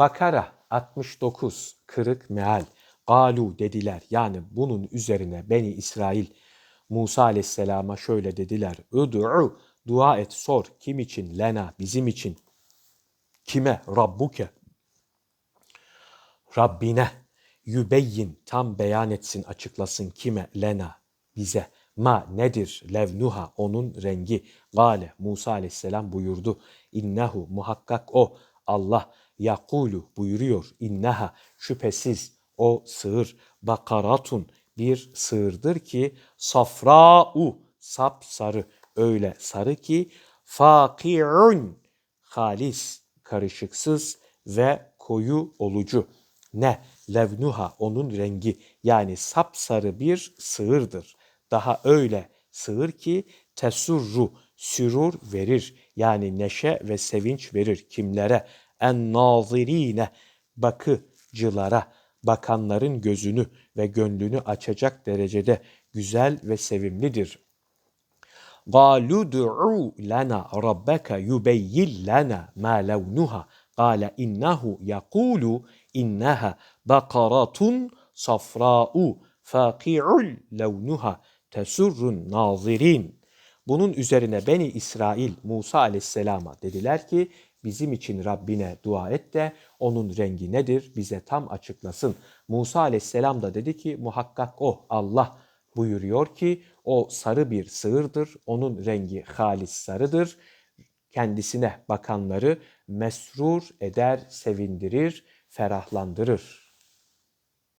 Bakara 69 kırık meal. Galu dediler. Yani bunun üzerine Beni İsrail Musa aleyhisselama şöyle dediler. Üd'u dua et sor. Kim için? Lena bizim için. Kime? Rabbuke. Rabbine. Yübeyyin tam beyan etsin açıklasın kime? Lena bize. Ma nedir? Levnuha onun rengi. Gale Musa aleyhisselam buyurdu. İnnehu muhakkak o Allah yakulu buyuruyor. İnneha şüphesiz o sığır bakaratun bir sığırdır ki safra'u sap sarı öyle sarı ki faki'un halis karışıksız ve koyu olucu. Ne? Levnuha onun rengi yani sapsarı bir sığırdır. Daha öyle sığır ki tesurru sürur verir yani neşe ve sevinç verir kimlere? En nazirine bakıcılara bakanların gözünü ve gönlünü açacak derecede güzel ve sevimlidir. قالوا ادعوا لنا ربك يبين لنا ما لونها قال إنه يقول إنها بقرة صفراء فاقع لونها تسر الناظرين Bunun üzerine Beni İsrail Musa aleyhisselama dediler ki bizim için Rabbine dua et de onun rengi nedir bize tam açıklasın. Musa aleyhisselam da dedi ki muhakkak o Allah buyuruyor ki o sarı bir sığırdır. Onun rengi halis sarıdır. Kendisine bakanları mesrur eder, sevindirir, ferahlandırır.